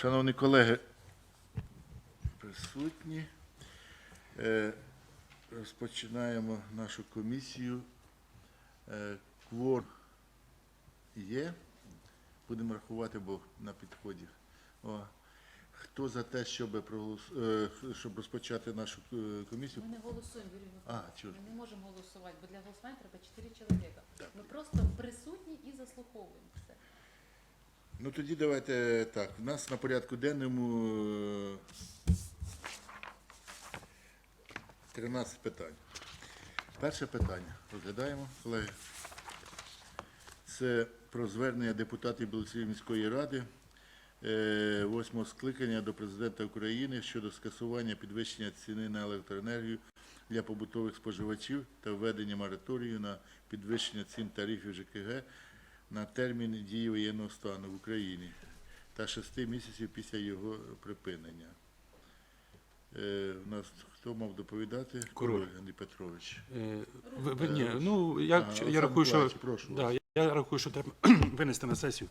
Шановні колеги, присутні. Е, Розпочинаємо нашу комісію. Е, Квор є. Будемо рахувати, бо на підході. О. Хто за те, щоб, проголос- е, щоб розпочати нашу комісію? Ми не голосуємо, Юрій А. Ми не можемо голосувати, бо для голосування треба 4 чоловіка. Ми просто присутні і заслуховуємо все. Ну тоді давайте так. У нас на порядку денному е, 13 питань. Перше питання розглядаємо, колеги. Це про звернення депутатів Білоцерківської міської ради е, восьмого скликання до президента України щодо скасування підвищення ціни на електроенергію для побутових споживачів та введення мораторію на підвищення цін тарифів ЖКГ на термін дії воєнного стану в Україні та шести місяців після його припинення. Е, у нас хто мав доповідати? Король. Андрій Петрович. Е, ви- ви- ні, ну я, Ага, я Олександр рахую, що Миколаївич, прошу да, вас. я, я рахую, що треба винести на сесію.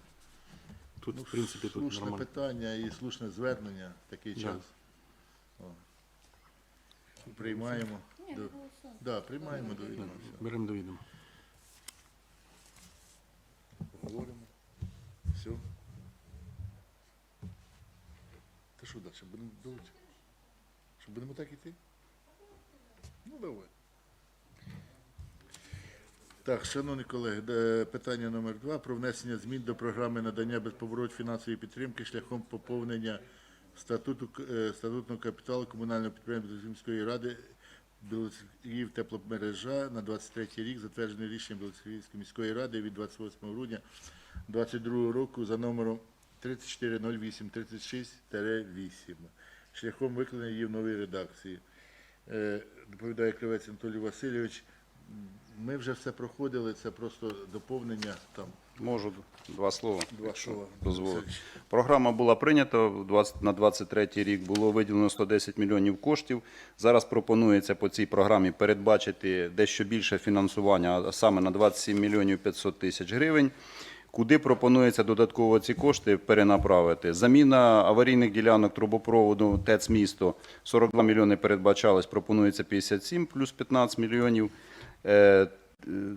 Тут, Ну, в принципі, тут слушне нормально. питання і слушне звернення в такий Да. час. О. Приймаємо. Ні, до... да, приймаємо до Да, відома. Беремо до відома. Говоримо. Все. Та що далі? Будемо доводити? Що будемо так іти? Ну, давай. Так, шановні колеги, питання номер два про внесення змін до програми надання безповорот фінансової підтримки шляхом поповнення статуту, е, статутного капіталу комунального підприємства Білоцерківської ради Білоцерків тепломережа на 23 рік, затверджений рішенням Білоцерківської міської ради від 28 грудня 2022 року за номером 340836-8 шляхом викладення її в новій редакції. Е, Доповідає Кривець Анатолій Васильович. Ми вже все проходили, це просто доповнення там Можу два слова. два слова. Програма була прийнята 20 на 23 рік. Було виділено 110 мільйонів коштів. Зараз пропонується по цій програмі передбачити дещо більше фінансування, а саме на 27 мільйонів 500 тисяч гривень. Куди пропонується додатково ці кошти перенаправити? Заміна аварійних ділянок трубопроводу ТЕЦ місто 42 мільйони передбачалось, пропонується 57 плюс 15 мільйонів.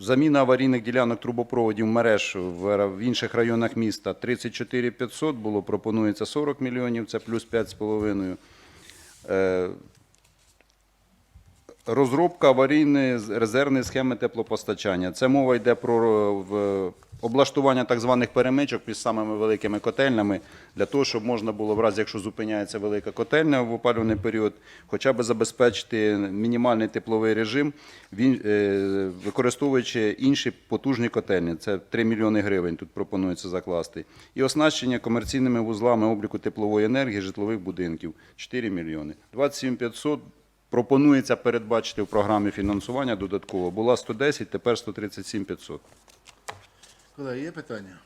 Заміна аварійних ділянок трубопроводів мереж в інших районах міста 34 500 було, пропонується 40 мільйонів, це плюс 5,5. Е, Розробка аварійної резервної схеми теплопостачання. Це мова йде про облаштування так званих перемичок між самими великими котельнями, для того, щоб можна було, в разі якщо зупиняється велика котельня в опалювальний період, хоча б забезпечити мінімальний тепловий режим, е, використовуючи інші потужні котельні. Це 3 мільйони гривень тут пропонується закласти. І оснащення комерційними вузлами обліку теплової енергії житлових будинків 4 мільйони. 27 500 пропонується передбачити в програмі фінансування додатково. Була 110, тепер 137 500. Колеги, є питання?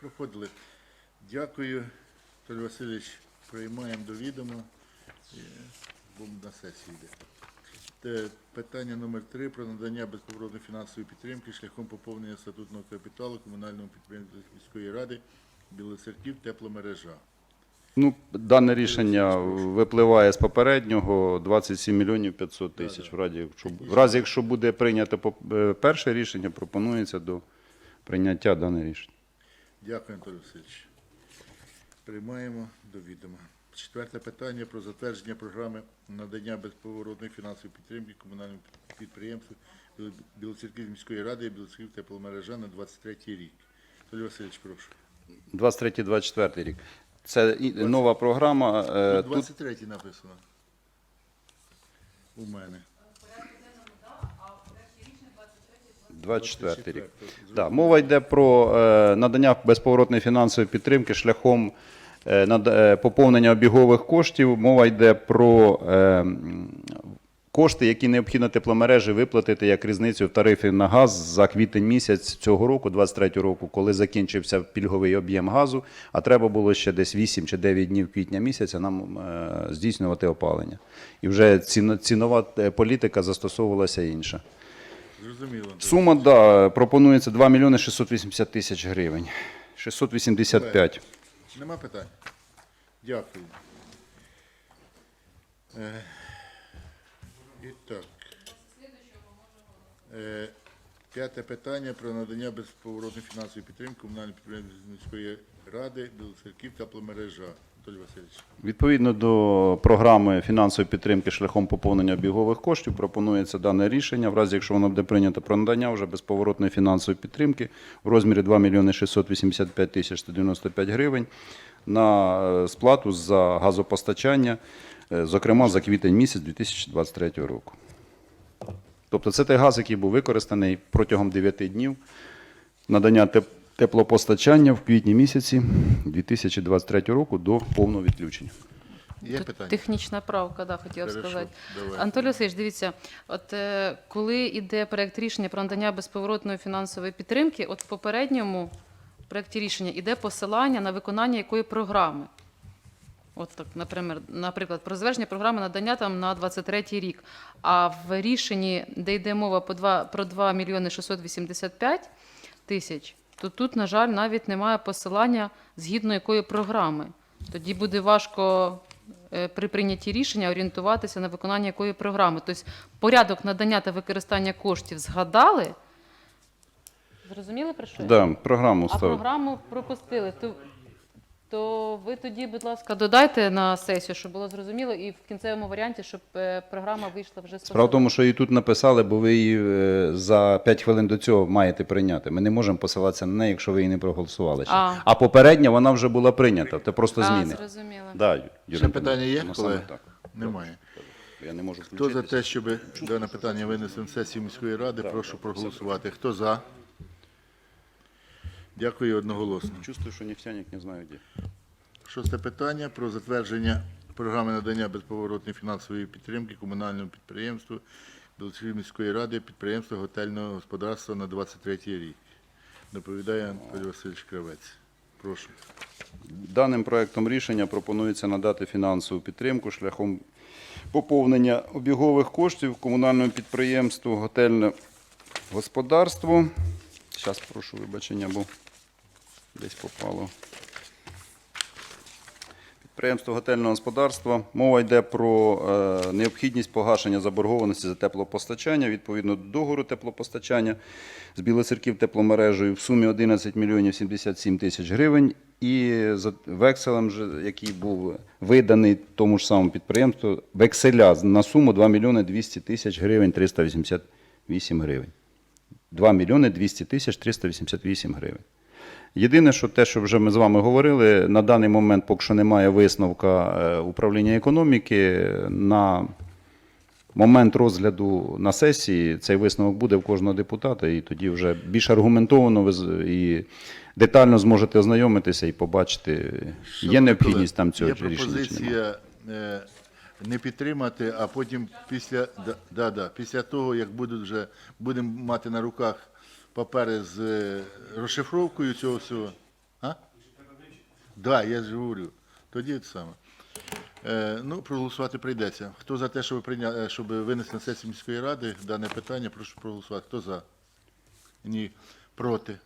Проходили. Дякую, Анатолій Васильович. Приймаємо до відома. Будемо на сесії йде. Те, Питання номер три про надання безповоротної фінансової підтримки шляхом поповнення статутного капіталу комунальному підприємству міської ради Білоцерків тепломережа. Ну, дане рішення випливає з попереднього 27 мільйонів 500 тисяч. В разі, якщо, в разі, якщо буде прийнято е, перше рішення, пропонується до прийняття дане рішення. Дякую, Анатолій Васильович. Приймаємо до відома. Четверте питання про затвердження програми надання безповоротної фінансової підтримки комунальному підприємству Біл- Білоцерківської міської ради і Білоцерків тепломережа на 23 рік. Анатолій Васильович, прошу. 23-24 рік. Це і- нова програма. е, Тут Тут 23 написано. У мене. 24 рік. 24. Так, мова йде про е, надання безповоротної фінансової підтримки шляхом е, над- е, поповнення обігових коштів. Мова йде про е, кошти, які необхідно тепломережі виплатити як різницю в тарифі на газ за квітень місяць цього року, 23 року, коли закінчився пільговий об'єм газу, а треба було ще десь 8 чи 9 днів квітня місяця нам е, здійснювати опалення. І вже ціно- цінова е, політика застосовувалася інша. Зрозуміло. Сума, да, пропонується 2 мільйони 680 тисяч гривень. 685. Нема питань? Дякую. Е, і так. Е, п'яте питання про надання безповоротної фінансової підтримки комунальної підприємства міської ради Білоцерків та пломережа. Анатолій Васильович. Відповідно до програми фінансової підтримки шляхом поповнення обігових коштів пропонується дане рішення, в разі якщо воно буде прийнято про надання вже безповоротної фінансової підтримки в розмірі 2 мільйони 685 тисяч 195 гривень на е, сплату за газопостачання, е, зокрема за квітень місяць 2023 року. Тобто це той газ, який був використаний протягом 9 днів. Надання теп- теплопостачання в квітні місяці 2023 року до повного відключення. Є Тут питання? Технічна правка, да, хотіла б Хорошо, сказати. давай. Анатолій Васильович, дивіться, от е, коли йде проект рішення про надання безповоротної фінансової підтримки, от в попередньому проекті рішення йде посилання на виконання якої програми. От так, наприклад, наприклад, про завершення програми надання там на 23 рік. А в рішенні, де йде мова по 2, про 2 мільйони 685 тисяч, то тут, на жаль, навіть немає посилання, згідно якої програми. Тоді буде важко е, при прийнятті рішення орієнтуватися на виконання якої програми. Тобто порядок надання та використання коштів згадали. Зрозуміли про що? Да, програму А програму пропустили. То, то ви тоді, будь ласка, додайте на сесію, щоб було зрозуміло, і в кінцевому варіанті, щоб е, програма вийшла вже Справа в тому, що її тут написали, бо ви її е, за 5 хвилин до цього маєте прийняти. Ми не можемо посилатися на неї, якщо ви її не проголосували ще. А. А, попередня вона вже була прийнята, це просто А, зміни. зрозуміло. Да, Юрій Ще питання є, воно колеги? так. Немає. Я не можу Хто за те, щоб дане питання винесли на сесію міської ради, прошу проголосувати. Хто за? Дякую одноголосно. Чувствую, що нефтяник не знаю де. Шосте питання про затвердження програми надання безповоротної фінансової підтримки комунальному підприємству Білоцерківської міської ради підприємства готельного господарства на 23 рік. Доповідає Анатолій Васильович Кравець. Прошу. Даним проектом рішення пропонується надати фінансову підтримку шляхом поповнення обігових коштів комунальному підприємству готельне господарство. Зараз прошу вибачення, бо десь попало. Підприємство готельного господарства. Мова йде про е, необхідність погашення заборгованості за теплопостачання відповідно до договору теплопостачання з Білоцерків тепломережею в сумі 11 мільйонів 77 тисяч гривень і за векселем, який був виданий тому ж самому підприємству, векселя на суму 2 мільйони 200 тисяч гривень 388 гривень. 2 мільйони 200 тисяч 388 гривень. Єдине, що те, що вже ми з вами говорили, на даний момент, поки що немає висновка е, управління економіки, на момент розгляду на сесії цей висновок буде в кожного депутата, і тоді вже більш аргументовано і детально зможете ознайомитися і побачити, є необхідність там цього Є рішення. Пропозиція е, не підтримати, а потім після, да, да, після того, як будуть вже, будемо мати на руках папери з е, розшифровкою цього всього. А? Да, я ж говорю. Тоді це саме. Е, ну, проголосувати прийдеться. Хто за те, щоб, прийня... е, щоб винести на сесію міської ради дане питання, прошу проголосувати. Хто за? Ні. Проти.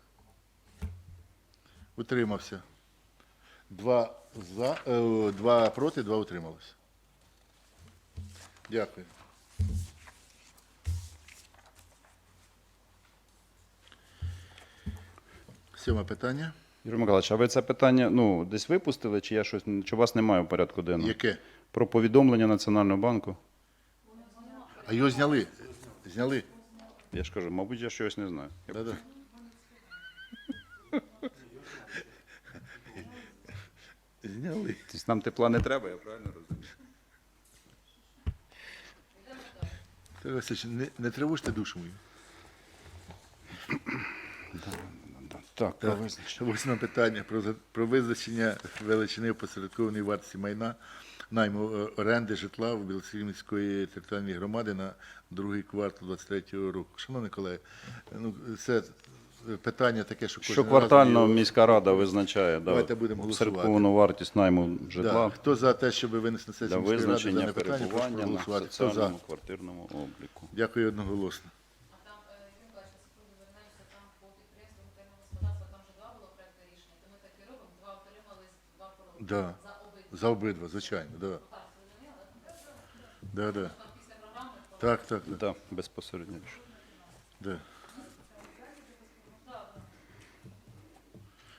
Утримався. Два за, е, два проти, два утрималися. Дякую. Сьоме питання. Юрій Миколаївич, а ви це питання ну, десь випустили, чи я щось, чи у вас немає в порядку денного? Яке? Про повідомлення Національного банку? А його зняли. Зняли. Я ж кажу, мабуть, я щось не знаю. Да-да. Зняли. Тобто Нам тепла не треба, я правильно розумію? Тарас Васильович, не, не тривожте душу мою. Так, про визначення. Восьме питання про, про визначення величини опосередкованої вартості майна найму е, оренди житла в Білоцерківської міської територіальної громади на другий квартал 23-го року. Шановні колеги, ну, це питання таке, що кожен раз Щоквартально його- міська рада визначає да, Давайте будемо голосувати. обсередковану вартість найму Да. житла Хто за те, щоб винести на для сесію міської ради визначення дане питання, прошу перебування на проголосувати. Хто за? соціальному квартирному обліку. Дякую одноголосно. А там, е, Юрій Миколаївич, на секунду вернемося, там по підприємству готельного господарства, там вже два було проекти рішення, то ми так і робимо, два отримали, два проти. Да. За обидва. Звичайно, да. Да, да. Так, так, так. Да, безпосередньо. Да.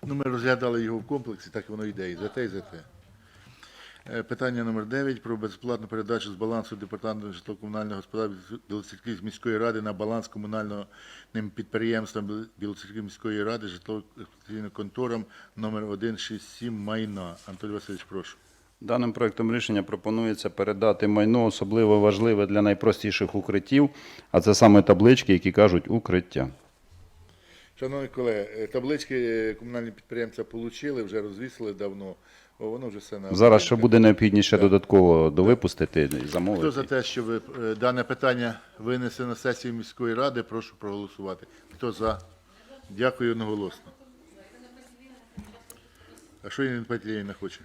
Ну, ми розглядали його в комплексі, так воно йде і за те, і за те. Е, Питання номер 9 про безплатну передачу з балансу департаменту житлово-комунального господарства Білоцерківської міської ради на баланс комунального ним підприємствам Білоцерківської міської ради житлово-експлуатаційним конторам номер 167 майна. Анатолій Васильович, прошу. Даним проектом рішення пропонується передати майно особливо важливе для найпростіших укриттів, а це саме таблички, які кажуть укриття. Шановні колеги, е, таблички е, комунальні підприємця отримали, вже розвісили давно. О, воно вже все на Зараз ще буде необхідніше додатково довипустити і Хто за те, щоб е, дане питання винесли на сесію міської ради, прошу проголосувати. Хто за? Дякую одноголосно. А що Ірина Петлєєна хоче?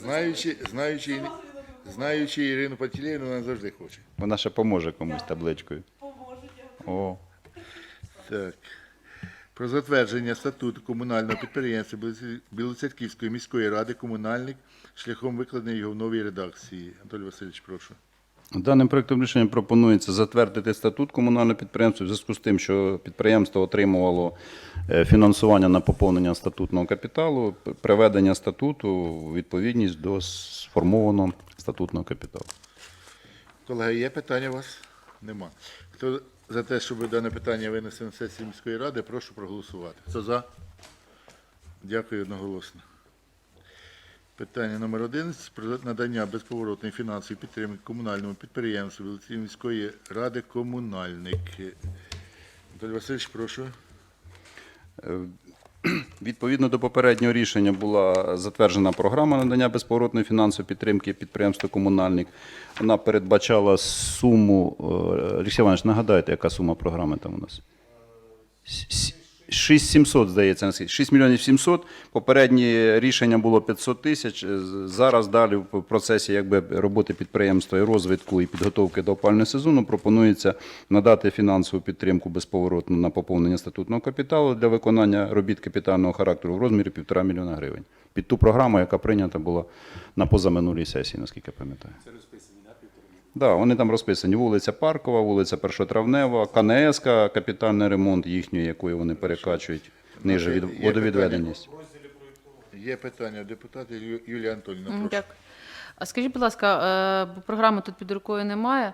Знаючи, знаючи, знаючи Ірину Петлєєвну, вона завжди хоче. Вона ще поможе комусь табличкою. О, Так. Про затвердження статуту комунального підприємства Білоцерківської міської ради комунальник шляхом викладення його в новій редакції. Анатолій Васильович, прошу. Даним проектом рішення пропонується затвердити статут комунального підприємства в зв'язку з тим, що підприємство отримувало е, фінансування на поповнення статутного капіталу, приведення статуту у відповідність до сформованого статутного капіталу. Колеги, є питання у вас? Нема. Хто за те, щоб дане питання винести на сесію міської ради, прошу проголосувати. Хто за? Дякую одноголосно. Питання номер 11 про надання безповоротної фінансової підтримки комунальному підприємству Білоцерківської міської ради комунальник. Анатолій Васильович, прошу. Відповідно до попереднього рішення була затверджена програма надання безповоротної фінансової підтримки підприємству комунальник. Вона передбачала суму. е, Олексій Іванович, нагадайте, яка сума програми там у нас? С- 6700, здається, наскільки. 6 мільйонів 700. Попереднє рішення було 500 тисяч. Зараз далі в процесі якби, роботи підприємства і розвитку і підготовки до опального сезону пропонується надати фінансову підтримку безповоротну на поповнення статутного капіталу для виконання робіт капітального характеру в розмірі 1,5 мільйона гривень. Під ту програму, яка прийнята була на позаминулій сесії, наскільки я пам'ятаю. Це розписані, так? Да, вони там розписані. Вулиця Паркова, вулиця Першотравнева, КНС, капітальний ремонт їхньої, якою вони перекачують ниже від Є водовідведеність. Є питання депутата Юлія Анатолійовна, прошу. Дякую. А скажіть, будь ласка, е, бо програми тут під рукою немає.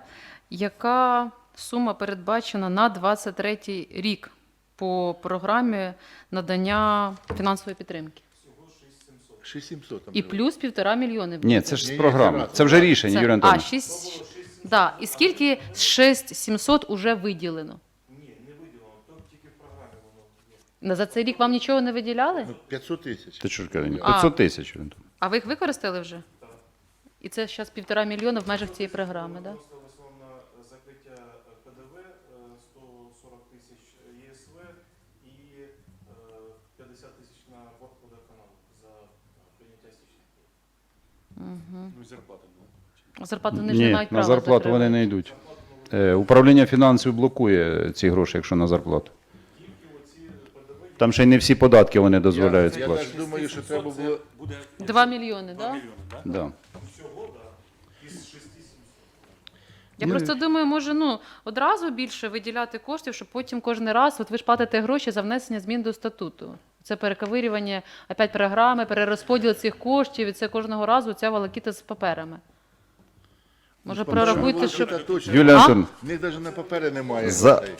Яка сума передбачена на 23 рік по програмі надання фінансової підтримки? 6700 там. І було. плюс півтора мільйони. Ні, це ж з ні, програми. це. Це вже рішення, Це- Юрій А, Анатолійович. 6... Да. І скільки з 6700 уже виділено? Ні, не виділено. Тобто тільки в програмі. За цей рік вам нічого не виділяли? Ну, 500 тисяч. Ти що кажеш? А. 500 тисяч. А ви їх використали вже? І це зараз півтора мільйона в межах цієї програми, так? Да? На закриття ПДВ е, 140 тисяч ЄСВ і е, 50 тисяч на борг водоканалу за прийняття стічних. Ну і зарплата була. Зарплату вони ж не Ні, мають на права зарплату вони не йдуть. Е, Управління фінансів блокує ці гроші, якщо на зарплату. Там ще й не всі податки вони дозволяють Я, я сплачувати. думаю, що треба було. Буде Два мільйони, так? Да? Да. Всього, так. Із 6 Я просто думаю, може ну одразу більше виділяти коштів, щоб потім кожен раз, от ви ж платите гроші за внесення змін до статуту. Це перековирювання опять програми, перерозподіл цих коштів, і це кожного разу ця волокіта з паперами. Може, прорахуйте, щоб точно. Юлія А? Антонівна, В них навіть на папері немає. За- грошей.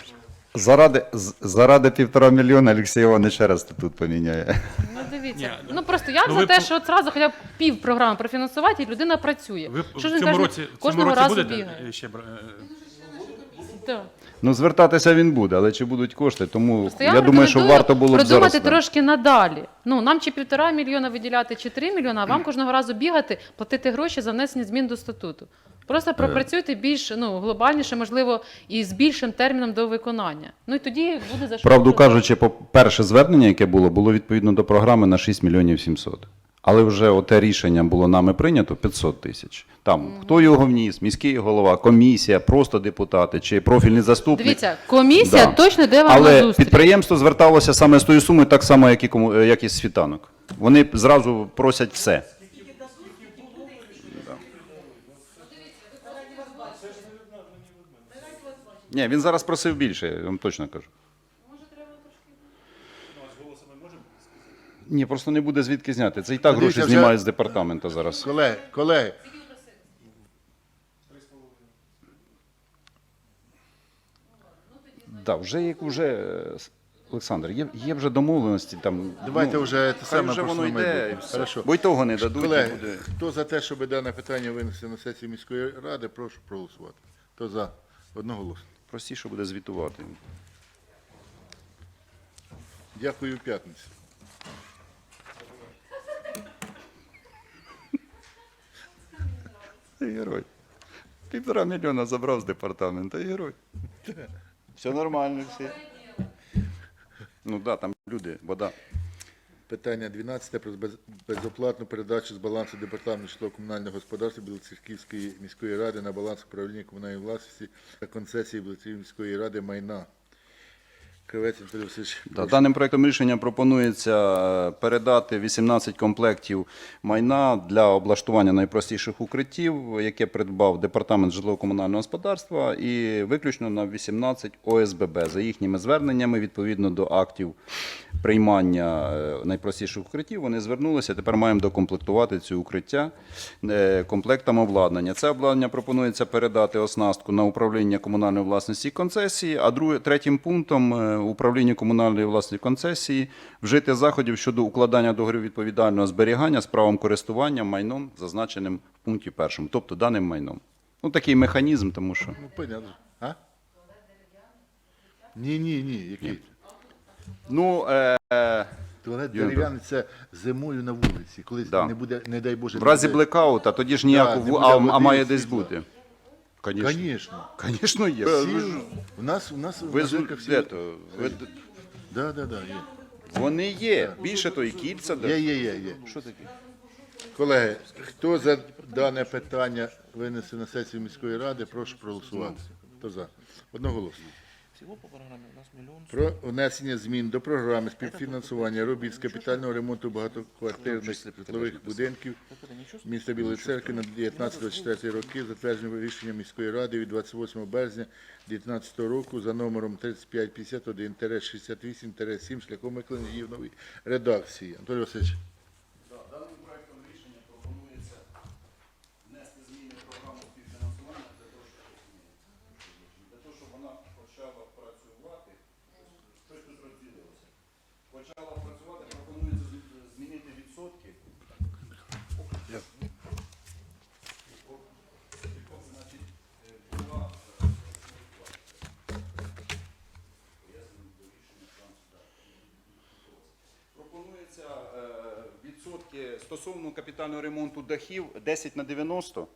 заради, з- заради півтора мільйона Олексій Іванович ще раз тут поміняє. ну дивіться. Ні, Ну просто я ну, за ви те, по- що от зразу хоча б пів програми профінансувати, і людина працює. Ви що в ж він цьому кожен- році, в цьому кожного році разу будете бігає? е, ще бра- е, Так. Ну, звертатися він буде, але чи будуть кошти, тому Просто я, думаю, що рекомендую варто було б продумати зараз. да. трошки надалі. Ну нам чи півтора мільйона виділяти, чи три мільйона, а вам кожного разу бігати, платити гроші за внесення змін до статуту. Просто пропрацюйте більш ну глобальніше, можливо, і з більшим терміном до виконання. Ну і тоді буде за що Правду кажучи, по перше звернення, яке було, було відповідно до програми на 6 мільйонів 700. Але вже оте рішення було нами прийнято 500 тисяч. Там хто його вніс, міський голова, комісія, просто депутати чи профільний заступник. Дивіться, комісія Да. точно йде вам Але зустріч. підприємство зверталося саме з тою сумою, так само, як і, кому- е, як і світанок. Вони зразу просять все. Ні, він зараз просив більше, я вам точно кажу. Ні, просто не буде звідки зняти. Це і так гроші вже- знімають з департаменту зараз. Колеги, колеги. Да, вже як вже е, с- Олександр, є, є вже домовленості там. Давайте ну, вже те саме вже воно йде. Хорошо. Бо й того не дадуть. і Колеги, буде. хто за те, щоб дане питання винести на сесію міської ради, прошу проголосувати. Хто за? Одноголосно. Простіше буде звітувати. Дякую, п'ятницю. Герой. Півтора мільйона забрав з департаменту, герой. Все нормально, всі. Ну да, там люди, вода. Питання 12 про безоплатну передачу з балансу департаменту житлово-комунального господарства Білоцерківської міської ради на баланс управління комунальної власності та концесії Білоцерківської міської ради майна. Кривець. Да, даним проектом рішення пропонується е, передати 18 комплектів майна для облаштування найпростіших укриттів, яке придбав департамент житлово-комунального господарства, і виключно на 18 ОСББ за їхніми зверненнями відповідно до актів приймання е, найпростіших укриттів. Вони звернулися. Тепер маємо докомплектувати ці укриття е, комплектами обладнання. Це обладнання пропонується передати оснастку на управління комунальної власності і концесії. А друге, третім пунктом управління комунальної власності і концесії вжити заходів щодо укладання договорів відповідального зберігання з правом користування майном, зазначеним в пункті першому, тобто даним майном. Ну такий механізм, тому що Ну, понятно. А? Ні, ні, ні. Який? ну е, е, Туалет дерев'яний це зимою на вулиці, коли Да. не буде, не дай Боже, в разі буде- блекаута тоді ж ніяку не буде а, води а має десь світла. бути. Звісно. Конечно. Звісно, є. Всі, у нас, у нас Ви на з жінках всі... Ви Да, да, да, є. Вони є. Більше то і кільця. Є, є, є, є. Що таке? Колеги, хто за дане питання винесе на сесію міської ради, прошу проголосувати. Хто за? Одноголосно. Всего по программе у нас миллион Про внесення змін до програми співфінансування робіт з капітального ремонту багатоквартирних житлових будинків міста Білої Церкви на 19-24 роки, затверджено рішенням міської ради від 28 березня 2019 року за номером 3551-68-7 шляхом виконання її в новій редакції. Анатолій Васильович. Даним проектом рішення пропонується внести зміни в програму співфінансування для того, щоб для того, щоб вона почала працювати. Щось тут розділилося. Почала працювати, пропонується з- змінити відсотки. Значить, е, була е, Пропонується е, відсотки стосовно капітального ремонту дахів 10 на 90.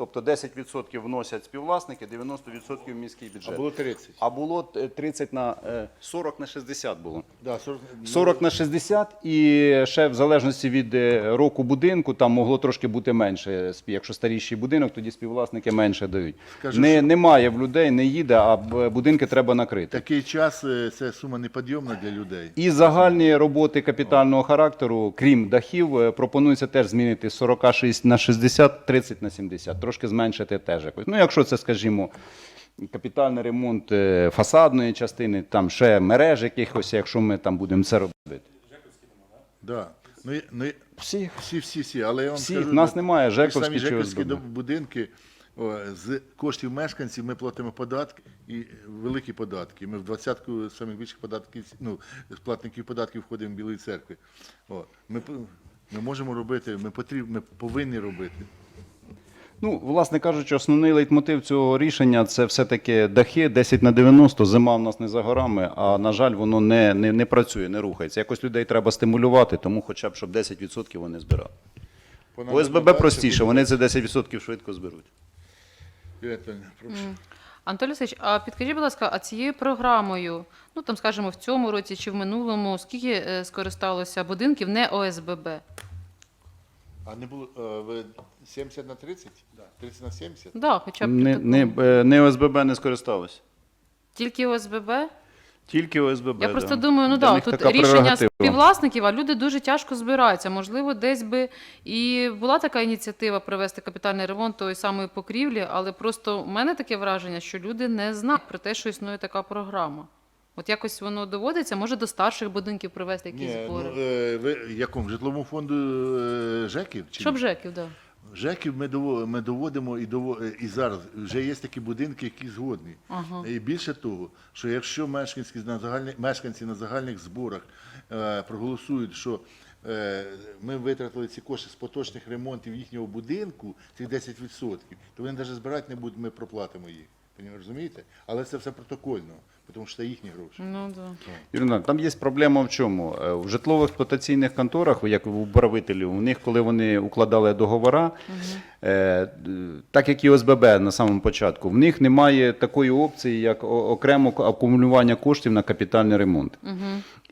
Тобто 10% вносять співвласники, 90% міський бюджет. А було 30. А було е, 30 на е, 40 на 60 було. Да, 40, 40 на 60 і ще в залежності від е, року будинку там могло трошки бути менше. Якщо старіший будинок, тоді співвласники менше дають. Скажу, не, що- Немає в людей, не їде, а будинки треба накрити. Такий час е, це сума неподйомна для людей. І загальні роботи капітального характеру, крім дахів, е, пропонується теж змінити з 46 на 60, 30 на 70. Трошки зменшити теж якось. Ну, якщо це, скажімо, капітальний ремонт е, фасадної частини, там ще мереж якихось, якщо ми там будемо це робити. Да. Ну, ну, Всі. всі, всі, всі. Але я вам Всіх. скажу, Нас немає ті ж самі жековські жековські будинки о, з коштів мешканців ми платимо податки і великі податки. Ми в двадцятку самих більших податків, ну, з платників податків входимо в Білої церкви. О, ми, ми можемо робити, ми, потріб, ми повинні робити. Ну, власне кажучи, основний лейтмотив цього рішення це все-таки дахи 10 на 90. Зима в нас не за горами, а на жаль, воно не, не, не працює, не рухається. Якось людей треба стимулювати, тому хоча б щоб 10% вони збирали. Понад ОСББ простіше, вони це 10% швидко зберуть. Анатолій Васильович, а підкажіть, будь ласка, а цією програмою, ну там, скажімо, в цьому році чи в минулому, скільки е, скористалося будинків не ОСББ? А не було е, ви 70 на 30? 30 на 70? Да, хоча б Не, не, е, не ОСББ не скористалось. тільки ОСББ. Тільки ОСББ. Я просто думаю, ну Для да, них тут така рішення прерогатива. співвласників, а люди дуже тяжко збираються. Можливо, десь би і була така ініціатива провести капітальний ремонт тої самої покрівлі, але просто в мене таке враження, що люди не знають про те, що існує така програма. От якось воно доводиться, може до старших будинків привезти якісь Ні, збори. ну, е, ви якому? Житловому фонду е, ЖЕКів? Чи Щоб ні? ЖЕКів, да. ЖЕКів ми дово- ми доводимо і дово- і зараз вже є такі будинки, які згодні. Ага. І більше того, що якщо мешканці на загальні, мешканці на загальних зборах е, проголосують, що е, ми витратили ці кошти з поточних ремонтів їхнього будинку, цих 10%, то вони навіть збирати не будуть, ми проплатимо їх. Ви розумієте? Але це все протокольно, тому що це їхні гроші. Ну, да. Юрина, там є проблема в чому? Е, В житлово-експлуатаційних конторах, як у управителів, у них, коли вони укладали договора, е, так як і ОСББ на самому початку, в них немає такої опції, як окремо акумулювання коштів на капітальний ремонт.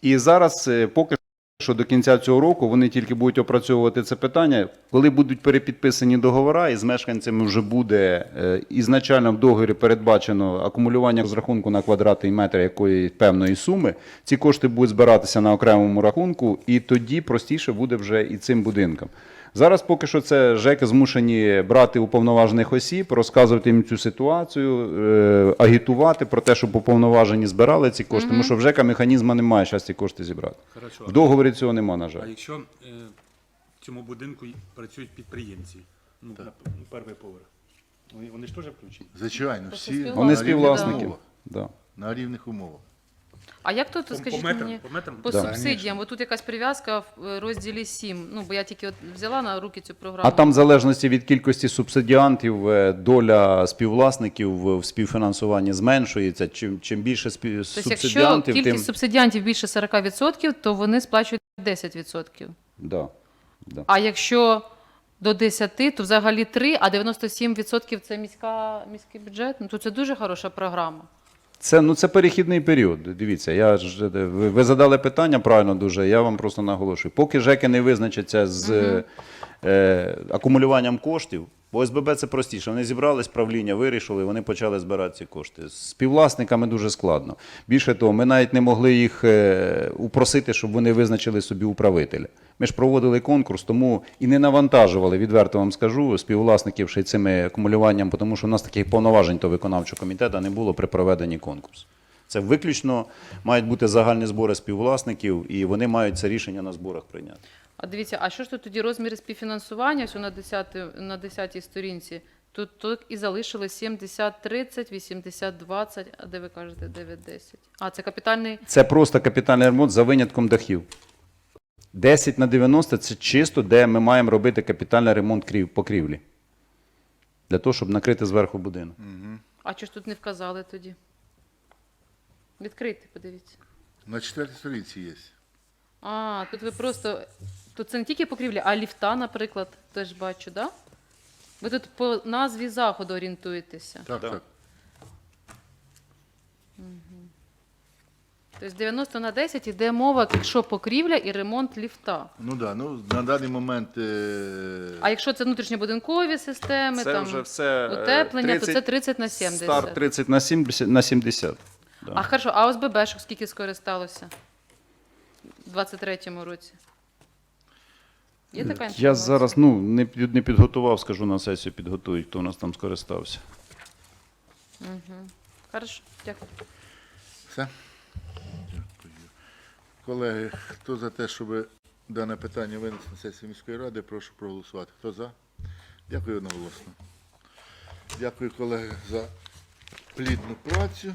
І зараз, е, поки що до кінця цього року вони тільки будуть опрацьовувати це питання. Коли будуть перепідписані договори, і з мешканцями вже буде е, ізначально в договорі передбачено акумулювання з рахунку на квадратний метр якої певної суми. Ці кошти будуть збиратися на окремому рахунку, і тоді простіше буде вже і цим будинкам. Зараз поки що це ЖЕКи змушені брати уповноважених осіб, розказувати їм цю ситуацію, е, агітувати про те, щоб уповноважені збирали ці кошти, тому що в ЖЕКа механізму немає зараз ці кошти зібрати. Хорошо. В договорі цього нема, на жаль. А якщо е, в цьому будинку працюють підприємці, ну, на, ну, перший поверх, вони, вони ж теж включені? Звичайно, всі. Вони співвласники. Да. На рівних умовах. А як тут, скажіть по метрам, мені, по метрам? по Да. субсидіям? Бо тут якась прив'язка в розділі 7. Ну, бо я тільки от взяла на руки цю програму. А там, в залежності від кількості субсидіантів, е, доля співвласників в в співфінансуванні зменшується. Чим, чим більше спів... Тобто, якщо субсидіантів, кількість тим... субсидіантів більше 40%, то вони сплачують 10%. Да. Да. А якщо до 10, то взагалі 3, а 97% це міська, міський бюджет. Ну, то це дуже хороша програма. Це, ну, це перехідний період. Дивіться, я ж, е, ви, ви задали питання правильно дуже, я вам просто наголошую. Поки ЖЕКи не визначаться з е, акумулюванням коштів, бо СББ це простіше. Вони зібрались, правління вирішили, вони почали збирати ці кошти. З співвласниками дуже складно. Більше того, ми навіть не могли їх е, упросити, щоб вони визначили собі управителя. Ми ж проводили конкурс, тому і не навантажували, відверто вам скажу, співвласників ще й цими акумулюванням, тому що у нас таких повноважень до виконавчого комітету не було при проведенні конкурсу. Це виключно мають бути загальні збори співвласників, і вони мають це рішення на зборах прийняти. А дивіться, а що ж тут тоді розміри співфінансування ось на 10, на 10 сторінці? Тут, тут і залишили 70, 30, 80, 20, а де ви кажете 9, 10? А, це капітальний Це просто капітальний ремонт за винятком дахів. 10 на 90 це чисто, де ми маємо робити капітальний ремонт крів, покрівлі. Для того, щоб накрити зверху будинок. А що ж тут не вказали тоді? Відкрийте, подивіться. На четвертій сторінці є. А, тут ви просто. Тут це не тільки покрівля, а ліфта, наприклад, теж бачу, да? Ви тут по назві заходу орієнтуєтеся. Так, Да. так. Тобто 90 на 10 іде мова, якщо покрівля і ремонт ліфта. Ну так, да, ну на даний момент. Е... А якщо це внутрішньобудинкові системи, Це там, вже все е, утеплення, то це 30 на 70. Старт 30 на 70. На 70. Да. А хорошо, а ОСББ що скільки скористалося у 23-му році? Є така інформація? Я зараз ну, не, під- не підготував, скажу на сесію підготують, хто у нас там скористався. Хорошо, дякую. Все? Дякую. Колеги, хто за те, щоб дане питання винести на сесію міської ради, прошу проголосувати. Хто за? Дякую одноголосно. Дякую, колеги, за плідну працю.